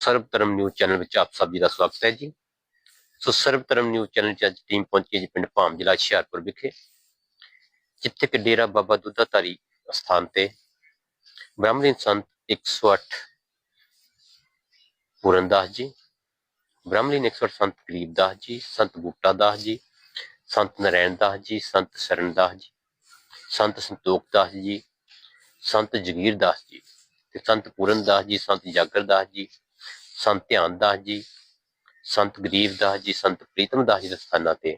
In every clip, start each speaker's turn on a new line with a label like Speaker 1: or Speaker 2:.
Speaker 1: ਸਰਬ ਧਰਮ news channel ਵਿੱਚ ਆਪ ਸਭ ਜੀ ਦਾ ਸਵਾਗਤ ਹੈ ਜੀ। ਸੋ ਸਰਬ ਧਰਮ ਨਿਊਜ਼ ਚੈਨਲ 'ਚ ਅੱਜ ਟੀਮ ਪਹੁੰਚੀ ਹੈ ਜੀ ਪਿੰਡ ਭਾਮ ਜ਼ਿਲ੍ਹਾ ਹੁਸ਼ਿਆਰਪੁਰ ਵਿਖੇ। ਜਿੱਥੇ ਕਿ ਡੇਰਾ ਬਾਬਾ ਦੁੱਧਾਧਾਰੀ ਸਥਾਨ ਤੇ ਬ੍ਰਾਹਮਣੀ ਸੰਤ 108 ਪੂਰਨਦਾਸ ਜੀ, ਬ੍ਰਾਹਮਣੀ 108 ਸੰਤ ਗਰੀਬਦਾਸ ਜੀ, ਸੰਤ ਬੂਟਾ ਦਾਸ ਜੀ, ਸੰਤ ਨਰੈਣ ਦਾਸ ਜੀ, ਸੰਤ ਸ਼ਰਨ ਦਾਸ ਜੀ, ਸੰਤ ਸੰਤੋਖ ਦਾਸ ਜੀ, ਸੰਤ ਜਗੀਰ ਦਾਸ ਜੀ ਤੇ ਸੰਤ ਪੂਰਨ ਦਾਸ ਜੀ, ਸੰਤ ਜਾਗਰ ਦਾਸ ਜੀ। ਸੰਤ ਧਿਆਨ ਦਾਸ ਜੀ, ਸੰਤ ਗਰੀਬ ਦਾਸ ਜੀ, ਸੰਤ ਪ੍ਰੀਤਮ ਦਾਸ ਜੀ ਦੇ ਸਥਾਨਾਂ ਤੇ।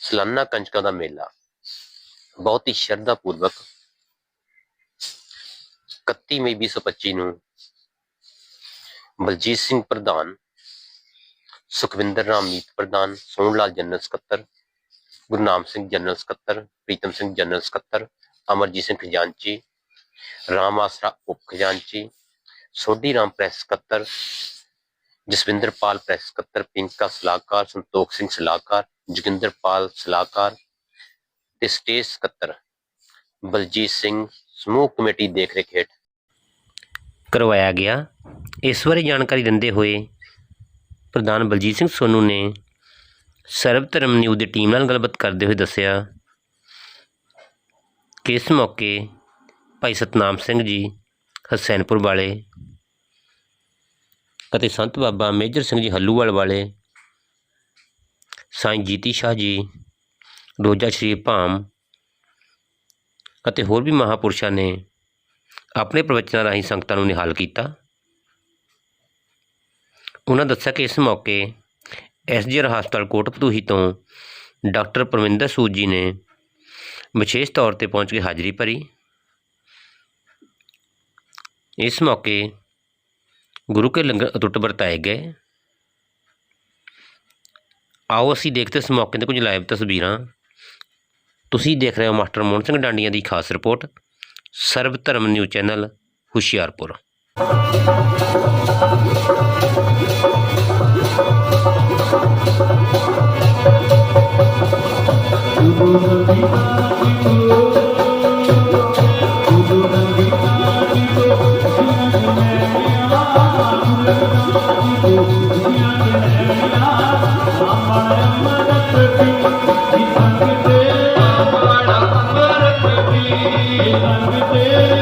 Speaker 1: ਸਲਾਨਾ ਕੰਜਕਾਂ ਦਾ ਮੇਲਾ। ਬਹੁਤ ਹੀ ਸ਼ਰਧਾ ਪੂਰਵਕ 31 ਮਈ 2025 ਨੂੰ ਬਲਜੀਤ ਸਿੰਘ ਪ੍ਰਧਾਨ, ਸੁਖਵਿੰਦਰ ਰਾਮ ਮੀਤ ਪ੍ਰਧਾਨ ਸੋਹਣ ਲਾਲ ਜਨਰਲ ਸਕੱਤਰ ਗੁਰਨਾਮ ਸਿੰਘ ਜਨਰਲ ਸਕੱਤਰ, ਪ੍ਰੀਤਮ ਸਿੰਘ ਜਨਰਲ ਸਕੱਤਰ, ਅਮਰਜੀਤ ਸਿੰਘ ਖਜ਼ਾਨਚੀ, ਰਾਮ ਆਸਰਾ ਉਪ ਖਜ਼ਾਨਚੀ ਸੋਢੀ ਰਾਮ ਪ੍ਰੈਸ ਸਕੱਤਰ ਜਸਵਿੰਦਰ ਪਾਲ ਪ੍ਰੈਸ ਸਕੱਤਰ ਪਿੰਕਾ ਸਲਾਹਕਾਰ, ਸੰਤੋਖ ਸਿੰਘ ਸਲਾਹਕਾਰ ਜੋਗਿੰਦਰ ਪਾਲ ਸਲਾਹਕਾਰ ਤੇ ਸਟੇਜ ਸਕੱਤਰ। ਬਲਜੀਤ ਸਿੰਘ, ਸਮੂਹ ਕਮੇਟੀ ਦੇਖ ਰੇਖ ਹੇਠ ਕਰਵਾਇਆ ਗਿਆ। ਇਸ ਬਾਰੇ ਜਾਣਕਾਰੀ ਦਿੰਦੇ ਹੋਏ ਪ੍ਰਧਾਨ ਬਲਜੀਤ ਸਿੰਘ ਸੋਨੂ ਨੇ ਸਰਬ ਧਰਮ ਨਿਊਜ਼ ਦੀ ਟੀਮ ਨਾਲ ਗੱਲਬਾਤ ਕਰਦੇ ਹੋਏ ਦੱਸਿਆ ਕਿ ਇਸ ਮੌਕੇ ਭਾਈ ਸਤਨਾਮ ਸਿੰਘ ਜੀ, ਹਸੈਨਪੁਰ ਵਾਲੇ ਅਤੇ ਸੰਤ ਬਾਬਾ ਮੇਜਰ ਸਿੰਘ ਜੀ ਹੱਲੂਵਾਲ ਵਾਲੇ, ਸਾਈਂ ਜੀਤੀ ਸ਼ਾਹ ਜੀ, ਰੋਜਾ ਸ਼੍ਰੀ ਭਾਮ ਅਤੇ ਹੋਰ ਵੀ ਮਹਾਪੁਰਸ਼ਾਂ ਨੇ ਆਪਣੇ ਪ੍ਰਵਚਨਾਂ ਰਾਹੀਂ ਸੰਗਤਾਂ ਨੂੰ ਨਿਹਾਲ ਕੀਤਾ। ਉਹਨਾਂ ਦੱਸਿਆ ਕਿ ਇਸ ਮੌਕੇ ਐਸਜੀਆਰ ਹਸਪਤਾਲ ਕੋਟਪਤੂਹੀ ਤੋਂ ਡਾਕਟਰ ਪਰਮਿੰਦਰ ਸੂਦ ਜੀ ਨੇ ਵਿਸ਼ੇਸ਼ ਤੌਰ ਤੇ ਪਹੁੰਚ ਕੇ ਹਾਜ਼ਰੀ ਭਰੀ। ਇਸ ਮੌਕੇ ਗੁਰੂ ਕੇ ਲੰਗਰ अटुट ਵਰਤਾਏ ਗਏ। ਆਓ ਅਸੀਂ ਦੇਖਦੇ ਇਸ ਮੌਕੇ ਤੇ ਕੁਝ ਲਾਈਵ ਤਸਵੀਰਾਂ। ਤੁਸੀਂ ਦੇਖ ਰਹੇ ਹੋ ਮਾਸਟਰ ਮੋਹਨ ਸਿੰਘ ਡਾਂਡੀਆਂ ਦੀ ਖਾਸ ਰਿਪੋਰਟ, ਸਰਬ ਧਰਮ ਨਿਊਜ਼ ਚੈਨਲ, ਹੁਸ਼ਿਆਰਪੁਰ।
Speaker 2: ਸੰਗ ਤੇ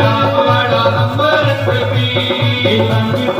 Speaker 2: ਆਪ ਵੜਾ ਅੰਮ੍ਰਿਤ ਪੀ ਸੰਗ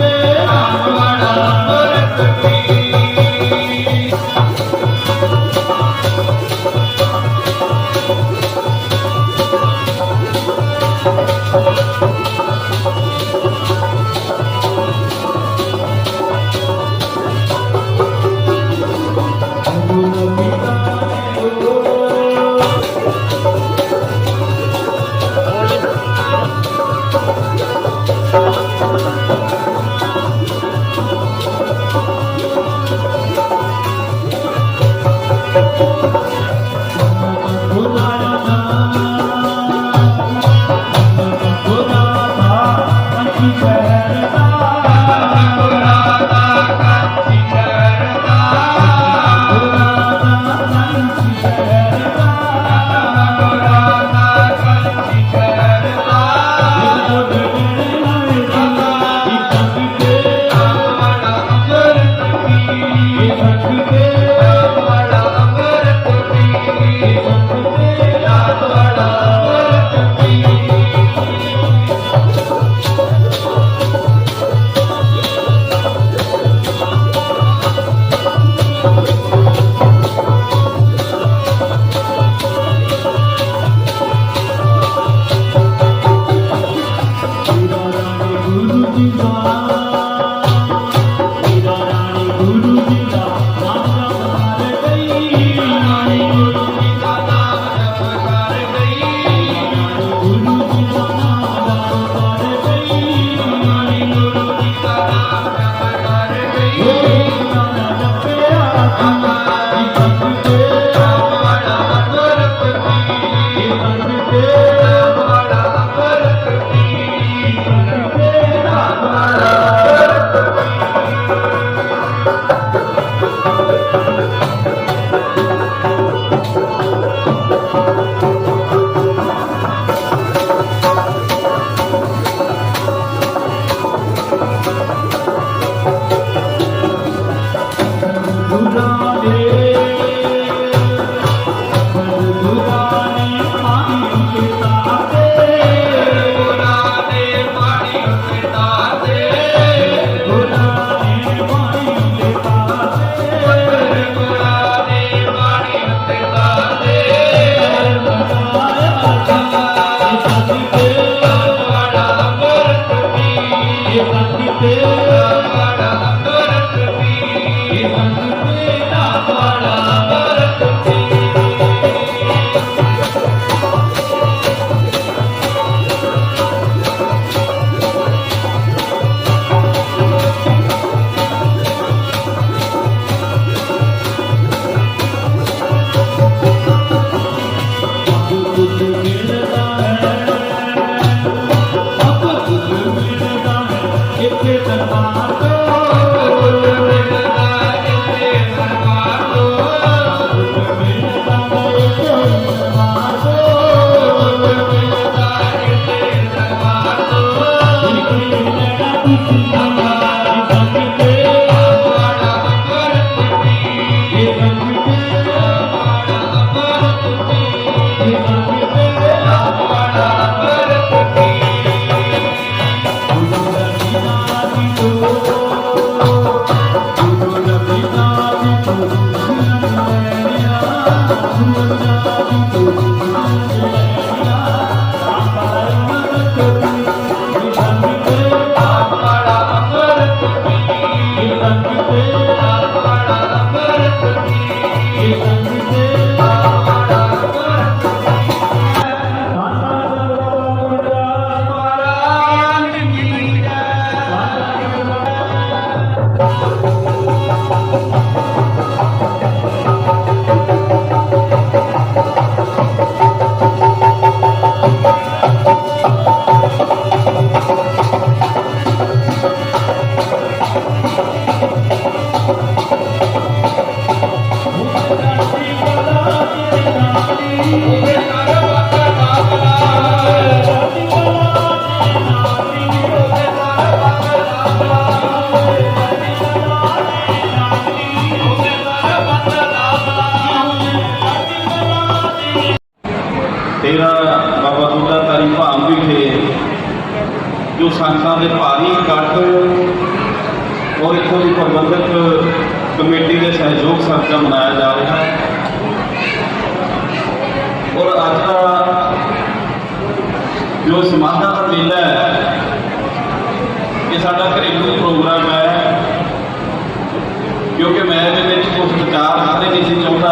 Speaker 2: ਕਿਉਂਕਿ ਮੈਂ ਇਹਦੇ ਵਿੱਚ ਕੁਝ ਵਿਚਾਰ ਸਾਰੇ ਨਹੀਂ ਸੀ ਚਾਹੁੰਦਾ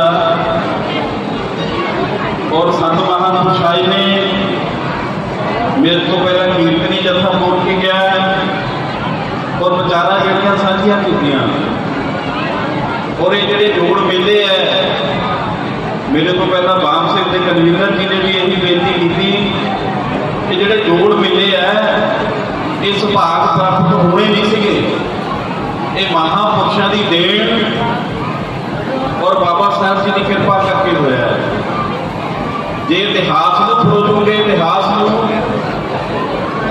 Speaker 2: ਔਰ ਸੰਤ ਮਹਾਂਪੁਰਸ਼ ਆਏ ਨੇ ਮੇਰੇ ਤੋਂ ਪਹਿਲਾਂ ਕੀਰਤਨੀ ਜਥਾ ਮੋੜ ਕੇ ਗਿਆ ਹੈ ਔਰ ਵਿਚਾਰਾਂ ਜਿਹੜੀਆਂ ਸਾਂਝੀਆਂ ਕੀਤੀਆਂ। ਔਰ ਇਹ ਜਿਹੜੇ ਜੋੜ ਮੇਲੇ ਹੈ ਮੇਰੇ ਤੋਂ ਪਹਿਲਾਂ ਬਾਮ ਸਿੰਘ ਦੇ ਕਨਵੀਨਰ ਜੀ ਨੇ ਵੀ ਇਹੀ ਬੇਨਤੀ ਕੀਤੀ ਕਿ ਜਿਹੜੇ ਜੋੜ ਮੇਲੇ ਹੈ ਇਹ ਸੁਭਾਗ ਪ੍ਰਾਪਤ ਹੋਣੇ ਨਹੀਂ ਸੀਗੇ ਇਹ ਮਹਾਂਪੁਰਸ਼ਾਂ ਦੀ ਦੇਣ ਔਰ ਬਾਬਾ ਸਾਹਿਬ ਜੀ ਦੀ ਕਿਰਪਾ ਕਰਕੇ ਹੋਇਆ ਹੈ। ਜੇ ਇਤਿਹਾਸ ਨੂੰ ਫਰੋਜੋਗੇ ਇਤਿਹਾਸ ਨੂੰ,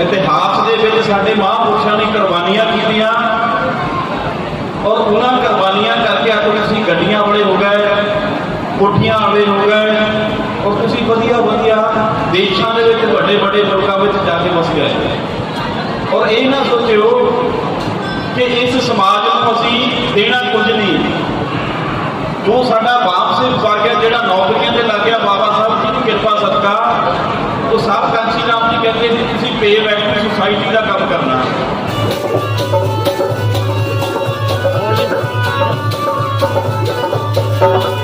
Speaker 2: ਇਤਿਹਾਸ ਦੇ ਵਿੱਚ ਸਾਡੇ ਮਹਾਂਪੁਰਸ਼ਾਂ ਨੇ ਕੁਰਬਾਨੀਆਂ ਕੀਤੀਆਂ ਔਰ ਉਹਨਾਂ ਕੁਰਬਾਨੀਆਂ ਕਰਕੇ ਅੱਜ ਤੁਸੀਂ ਗੱਡੀਆਂ ਵਾਲੇ ਹੋ ਗਏ, ਕੋਠੀਆਂ ਵਾਲੇ ਹੋ ਗਏ ਔਰ ਤੁਸੀਂ ਵਧੀਆ ਵਧੀਆ ਦੇਸ਼ਾਂ ਦੇ ਵਿੱਚ ਵੱਡੇ ਵੱਡੇ ਮੁਲਕਾਂ ਵਿੱਚ ਜਾ ਕੇ ਵਸ ਗਏ। ਔਰ ਇਹ ਨਾ ਸੋਚਿਓ ਕਿ ਇਸ ਸਮਾਜ ਨੂੰ ਅਸੀਂ ਦੇਣਾ ਕੁਝ ਨਹੀਂ। ਜੋ ਸਾਡਾ ਬਾਪ ਸੇ ਵਰਗਾ ਜਿਹੜਾ ਨੌਕਰੀਆਂ ਤੇ ਲੱਗਿਆ ਬਾਬਾ ਸਾਹਿਬ ਜੀ ਦੀ ਕਿਰਪਾ ਸਦਕਾ, ਉਹ ਸਾਹਿਬ ਕਾਂਸੀ ਰਾਮ ਜੀ ਕਹਿੰਦੇ ਸੀ, ਤੁਸੀਂ ਪੇ ਬੈਕ ਸੁਸਾਇਟੀ ਦਾ ਕੰਮ ਕਰਨਾ।
Speaker 3: ਗੁਰਾਂ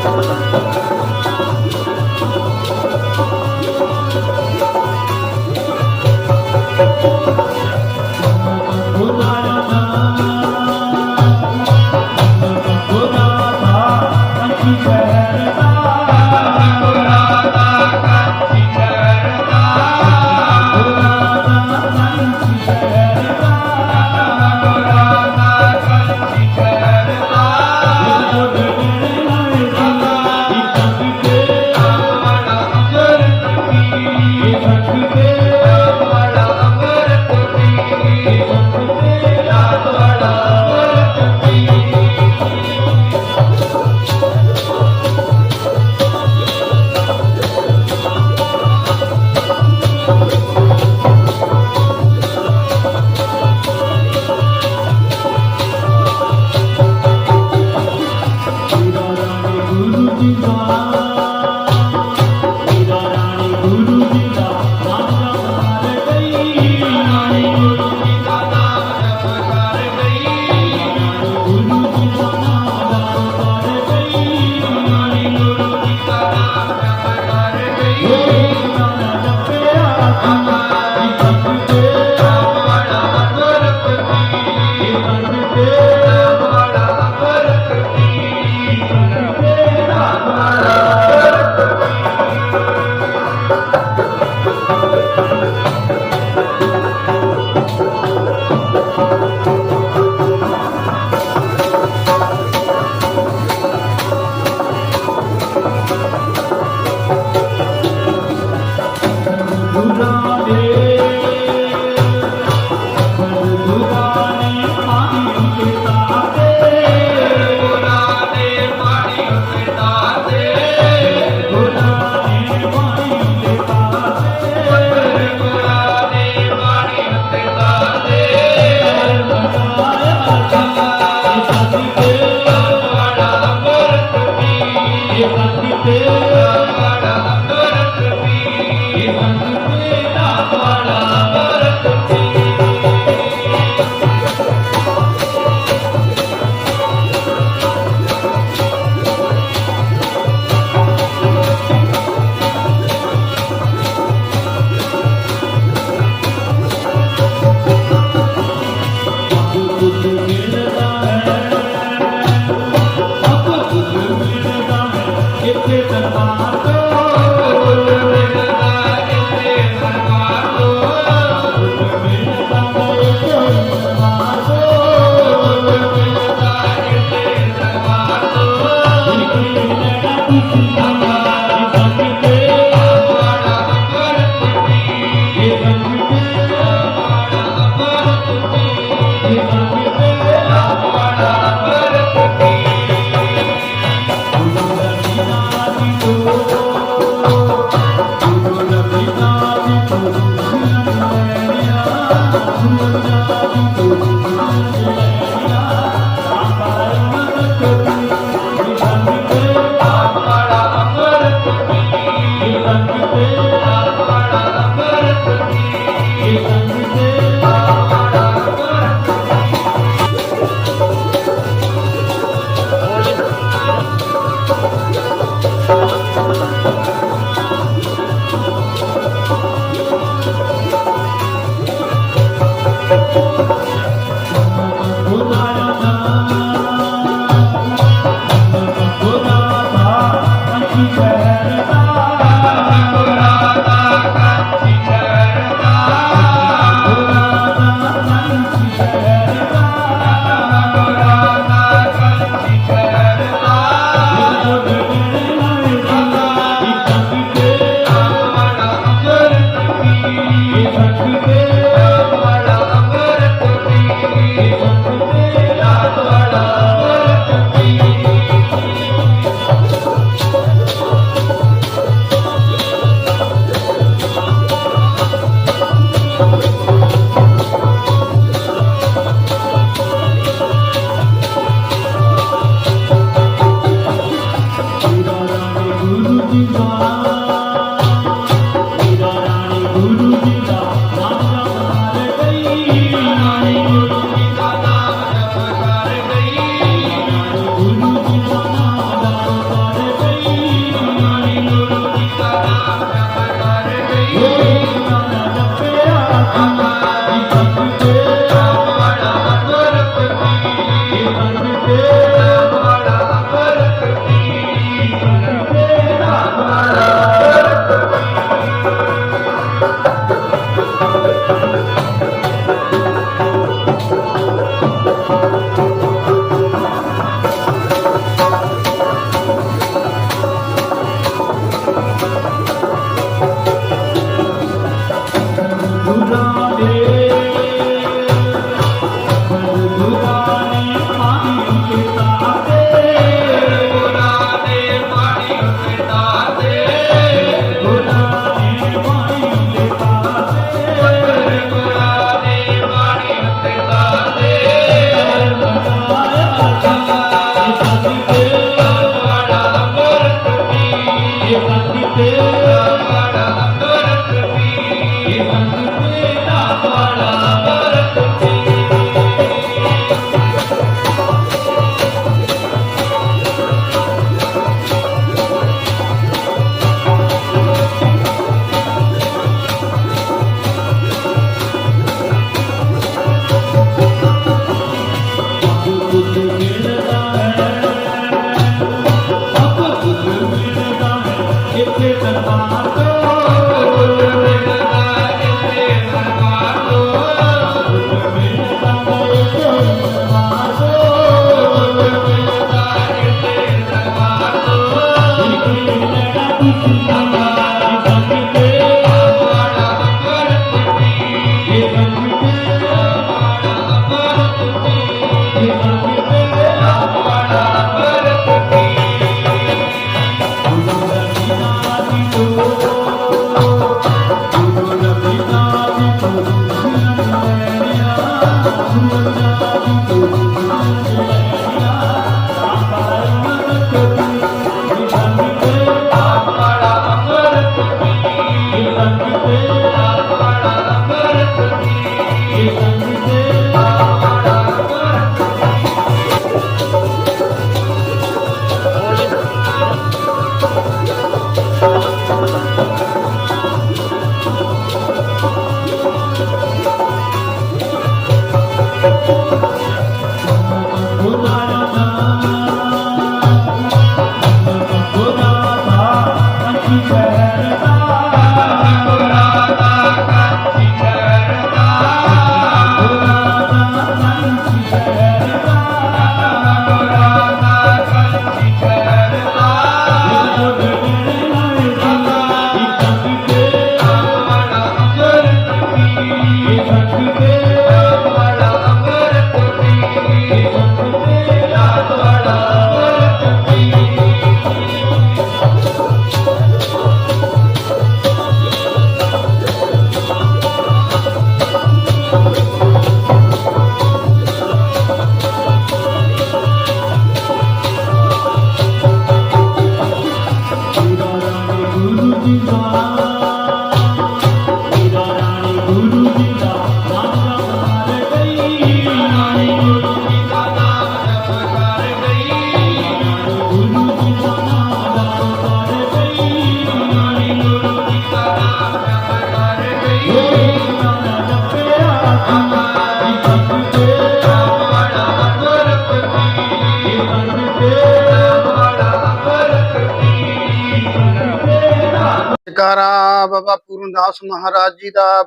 Speaker 3: ਜਕਾਰਾ ਬਾਬਾ ਪੂਰਨਦਾਸ ਮਹਾਰਾਜ ਜੀ ਦਾ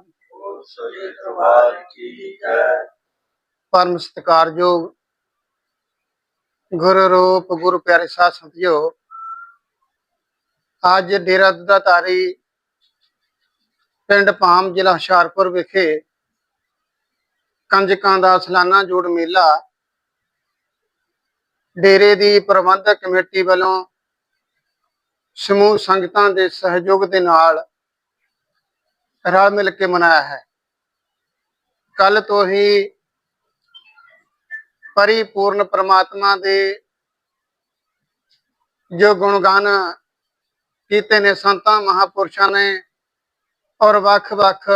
Speaker 3: ਪਰਮ ਸਤਿਕਾਰਯੋਗ ਗੁਰੂ ਰੂਪ ਗੁਰੂ ਪਿਆਰੇ ਸਾਧ ਸੰਤਿਓ, ਅੱਜ ਡੇਰਾ ਦੁੱਧਾ ਧਾਰੀ ਪਿੰਡ ਪਾਮ ਜ਼ਿਲ੍ਹਾ ਹੁਸ਼ਿਆਰਪੁਰ ਵਿਖੇ ਕੰਜਕਾਂ ਦਾ ਸਾਲਾਨਾ ਜੋੜ ਮੇਲਾ ਡੇਰੇ ਦੀ ਪ੍ਰਬੰਧਕ ਕਮੇਟੀ ਵੱਲੋਂ ਸਮੂਹ ਸੰਗਤਾਂ ਦੇ ਸਹਿਯੋਗ ਦੇ ਨਾਲ ਰਲ ਮਿਲ ਕੇ ਮਨਾਇਆ ਹੈ। ਕੱਲ ਤੋਂ ਹੀ ਪਰਿਪੂਰਨ ਪ੍ਰਮਾਤਮਾ ਦੇ ਜੋ ਗੁਣਗਾਨ ਕੀਤੇ ਨੇ, ਸੰਤਾਂ, ਮਹਾਪੁਰਸ਼ਾਂ ਨੇ ਔਰ ਵੱਖ-ਵੱਖ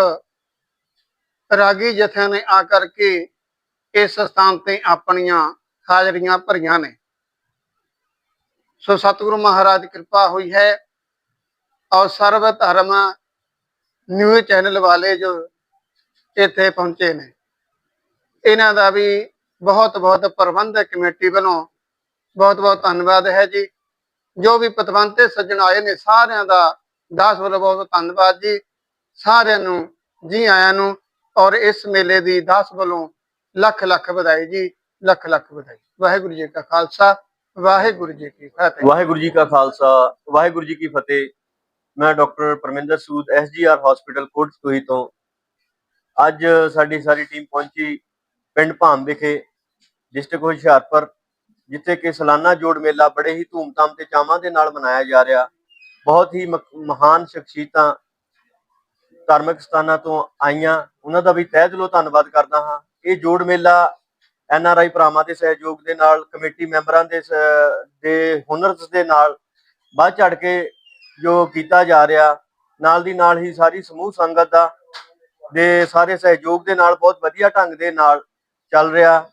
Speaker 3: ਰਾਗੀ ਜਥਿਆਂ ਨੇ ਆ ਕਰਕੇ ਇਸ ਸਥਾਨ ਤੇ ਆਪਣੀਆਂ ਹਾਜ਼ਰੀਆਂ ਭਰੀਆਂ ਨੇ। ਸੋ ਸਤਿਗੁਰੂ ਮਹਾਰਾਜ ਦੀ ਕਿਰਪਾ ਹੋਈ ਹੈ। ਔਰ ਸਰਵ ਧਰਮ ਨਿਊਜ਼ ਚੈਨਲ ਵਾਲੇ ਜੋ ਇੱਥੇ ਪਹੁੰਚੇ ਨੇ। ਇਹਨਾਂ ਦਾ ਵੀ ਬਹੁਤ ਬਹੁਤ ਪ੍ਰਬੰਧਕ ਕਮੇਟੀ ਵੱਲੋਂ। ਬਹੁਤ ਬਹੁਤ ਧੰਨਵਾਦ ਹੈ ਜੀ। ਜੋ ਵੀ ਪਤਵੰਤੇ ਸੱਜਣ ਆਏ ਨੇ, ਸਾਰਿਆਂ ਦਾ ਦਾਸ ਵੱਲੋਂ ਬਹੁਤ ਧੰਨਵਾਦ ਜੀ। ਸਾਰਿਆਂ ਨੂੰ, ਜੀ ਆਇਆਂ ਨੂੰ ਔਰ ਇਸ ਮੇਲੇ ਦੀ ਦਾਸ ਵੱਲੋਂ ਲੱਖ ਲੱਖ ਵਧਾਈ ਜੀ, ਲੱਖ ਲੱਖ ਵਧਾਈ। ਵਾਹਿਗੁਰੂ ਜੀ ਕਾ ਖਾਲਸਾ, ਵਾਹਿਗੁਰੂ ਜੀ ਕੀ ਫਤਿਹ।
Speaker 4: ਵਾਹਿਗੁਰੂ ਜੀ ਕਾ ਖਾਲਸਾ, ਵਾਹਿਗੁਰੂ ਜੀ ਕੀ ਫਤਿਹ। ਮੈਂ doctor Parminder Sood SGR hospital Kotkapura ਤੋਂ। ਅੱਜ ਸਾਡੀ ਸਾਰੀ ਟੀਮ ਪਹੁੰਚੀ ਪਿੰਡ ਭਾਮ ਵਿਖੇ ਡਿਸਟ੍ਰਿਕਟ ਹੁਸ਼ਿਆਰਪੁਰ, ਜਿੱਥੇ ਕਿ ਸਾਲਾਨਾ ਜੋੜ ਮੇਲਾ ਬੜੇ ਹੀ ਧੂਮਧਾਮ ਤੇ ਚਾਵਾਂ ਦੇ ਨਾਲ ਮਨਾਇਆ ਜਾ ਰਿਹਾ। ਬਹੁਤ ਹੀ ਮ- ਮਹਾਨ ਸ਼ਖਸੀਅਤਾਂ, ਧਾਰਮਿਕ ਸਥਾਨਾਂ ਤੋਂ ਆਈਆਂ। ਉਹਨਾਂ ਦਾ ਵੀ ਤਹਿ ਦਿਲੋਂ ਧੰਨਵਾਦ ਕਰਦਾ ਹਾਂ। ਇਹ ਜੋੜ ਮੇਲਾ ਐਨ ਆਰ ਆਈ ਭਰਾਵਾਂ ਦੇ ਸਹਿਯੋਗ ਦੇ ਨਾਲ, ਕਮੇਟੀ ਮੈਂਬਰਾਂ ਦੇ ਸ- ਦੇ ਹੁਨਰਸ ਦੇ ਨਾਲ ਵੱਧ ਚੜ ਕੇ ਜੋ ਕੀਤਾ ਜਾ ਰਿਹਾ, ਨਾਲ ਦੀ ਨਾਲ ਹੀ ਸਾਰੀ ਸਮੂਹ ਸੰਗਤ ਦਾ ਦੇ ਸਾਰੇ ਸਹਿਯੋਗ ਦੇ ਨਾਲ, ਬਹੁਤ ਵਧੀਆ ਢੰਗ ਦੇ ਨਾਲ ਚੱਲ ਰਿਹਾ।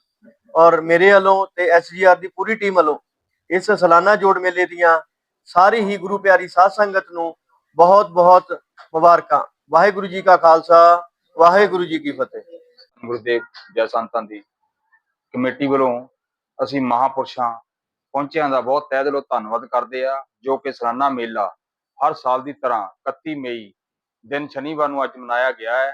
Speaker 4: ਔਰ ਮੇਰੇ ਵੱਲੋਂ ਤੇ ਐਸਜੀਆਰ ਦੀ ਪੂਰੀ ਟੀਮ ਵੱਲੋਂ ਇਸ ਸਾਲਾਨਾ ਜੋੜ ਮੇਲੇ ਦੀਆਂ ਸਾਰੀ ਹੀ ਗੁਰੂ ਪਿਆਰੀ ਸਾਧ ਸੰਗਤ ਨੂੰ ਬਹੁਤ ਬਹੁਤ ਮੁਬਾਰਕਾਂ। ਵਾਹਿਗੁਰੂ ਜੀ ਕਾ ਖਾਲਸਾ, ਵਾਹਿਗੁਰੂ ਜੀ ਕੀ ਫਤਿਹ।
Speaker 5: ਗੁਰਦੇਵ ਜੈ ਸੰਤਾਂ ਦੀ ਕਮੇਟੀ ਵੱਲੋਂ ਅਸੀਂ ਮਹਾਪੁਰਸ਼ਾਂ ਪਹੁੰਚਿਆਂ ਦਾ ਬਹੁਤ ਤਹਿ ਦਿਲੋਂ ਧੰਨਵਾਦ ਕਰਦੇ ਆ ਜੋ ਕਿ ਸਾਲਾਨਾ ਮੇਲਾ ਹਰ ਸਾਲ ਦੀ ਤਰ੍ਹਾਂ 31 ਮਈ ਦਿਨ ਸ਼ਨੀਵਾਰ ਨੂੰ ਅੱਜ ਮਨਾਇਆ ਗਿਆ ਹੈ।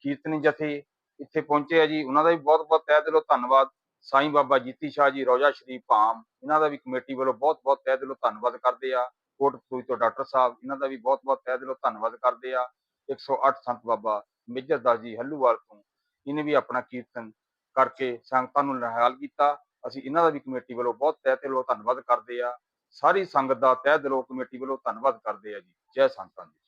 Speaker 5: ਕੀਰਤਨੀ ਜਥੇ ਇੱਥੇ ਪਹੁੰਚੇ ਆ ਜੀ। ਉਹਨਾਂ ਦਾ ਵੀ ਬਹੁਤ ਬਹੁਤ ਤਹਿ ਦਿਲੋਂ ਧੰਨਵਾਦ। ਸਾਈਂ ਬਾਬਾ ਜੀਤੀ ਸ਼ਾਹ ਜੀ, ਰੋਜਾ ਸ਼ਰੀਫ ਭਾਮ ਇਹਨਾਂ ਦਾ ਵੀ ਕਮੇਟੀ ਵੱਲੋਂ ਬਹੁਤ ਬਹੁਤ ਤਹਿ ਦਿਲੋਂ ਧੰਨਵਾਦ ਕਰਦੇ ਆ। ਕੋਟਪੂਰੀ ਤੋਂ ਡਾਕਟਰ ਸਾਹਿਬ, ਇਹਨਾਂ ਦਾ ਵੀ ਬਹੁਤ ਬਹੁਤ ਤਹਿ ਦਿਲੋਂ ਧੰਨਵਾਦ ਕਰਦੇ ਆ। 108 ਸੰਤ ਬਾਬਾ ਮੇਜਰ ਦਾਸ ਜੀ ਹੱਲੂਵਾਲ ਤੋਂ ਇਹਨੇ ਵੀ ਆਪਣਾ ਕੀਰਤਨ ਕਰਕੇ ਸੰਗਤਾਂ ਨੂੰ ਨਿਹਾਲ ਕੀਤਾ। ਅਸੀਂ ਇਹਨਾਂ ਦਾ ਵੀ ਕਮੇਟੀ ਵੱਲੋਂ ਬਹੁਤ ਤਹਿ ਦਿਲੋਂ ਧੰਨਵਾਦ ਕਰਦੇ ਆ। ਸਾਰੀ ਸੰਗਤ ਦਾ ਤਹਿ ਦਿਲੋਂ ਕਮੇਟੀ ਵੱਲੋਂ ਧੰਨਵਾਦ ਕਰਦੇ ਆ ਜੀ। ਜੈ ਸੰਤਾਂ ਜੀ।